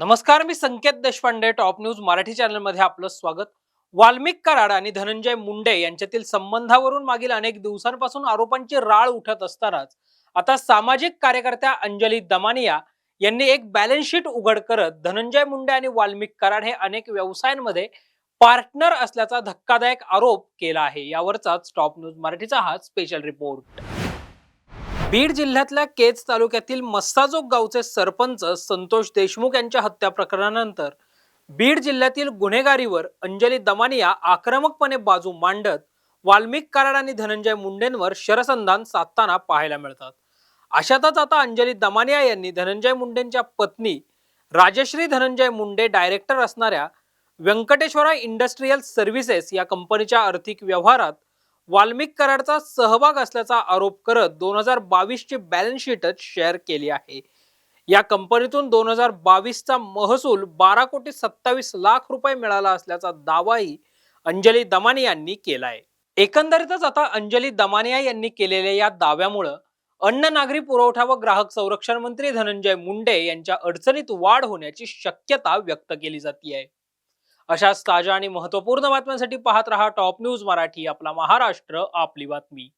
नमस्कार मी Sanket Deshpande top news Marathi चॅनलमध्ये आपलं स्वागत. वाल्मिक कराड आणि धनंजय मुंडे यांच्यातील संबंधावरून मागील अनेक दिवसांपासून आरोपांची राळ उठत असतानाच आता सामाजिक कार्यकर्त्या अंजली दमानिया यांनी एक बॅलन्स शीट उघड करत धनंजय मुंडे आणि वाल्मिक कराड हे अनेक व्यवसायांमध्ये पार्टनर असल्याचा धक्कादायक आरोप केला आहे. यावरचाच टॉप न्यूज मराठीचा हा स्पेशल रिपोर्ट बीड जिल्ह्यातल्या केज तालुक्यातील मस्साजोग गावचे सरपंच संतोष देशमुख यांच्या हत्या प्रकरणानंतर बीड जिल्ह्यातील गुन्हेगारीवर अंजली दमानिया आक्रमकपणे बाजू मांडत वाल्मिक कराड आणि धनंजय मुंडेंवर शरसंधान साधताना पाहायला मिळतात. अशातच आता अंजली दमानिया यांनी धनंजय मुंडेंच्या पत्नी राजश्री धनंजय मुंडे डायरेक्टर असणाऱ्या व्यंकटेश्वरा इंडस्ट्रीयल सर्व्हिसेस या कंपनीच्या आर्थिक व्यवहारात वाल्मिक कराडचा सहभाग असल्याचा आरोप करत दोन हजार बावीसची बॅलन्स शीटच शेअर केली आहे. या कंपनीतून दोन हजार बावीसचा महसूल बारा कोटी सत्तावीस लाख रुपये मिळाला असल्याचा दावाही अंजली दमानिया यांनी केलाय. एकंदरीतच आता अंजली दमानिया यांनी केलेल्या या दाव्यामुळं अन्न नागरी पुरवठा व ग्राहक संरक्षण मंत्री धनंजय मुंडे यांच्या अडचणीत वाढ होण्याची शक्यता व्यक्त केली जाते आहे अशाच ताज्या आणि महत्त्वपूर्ण बातम्यांसाठी पाहत रहा टॉप न्यूज मराठी आपला महाराष्ट्र आपली बातमी.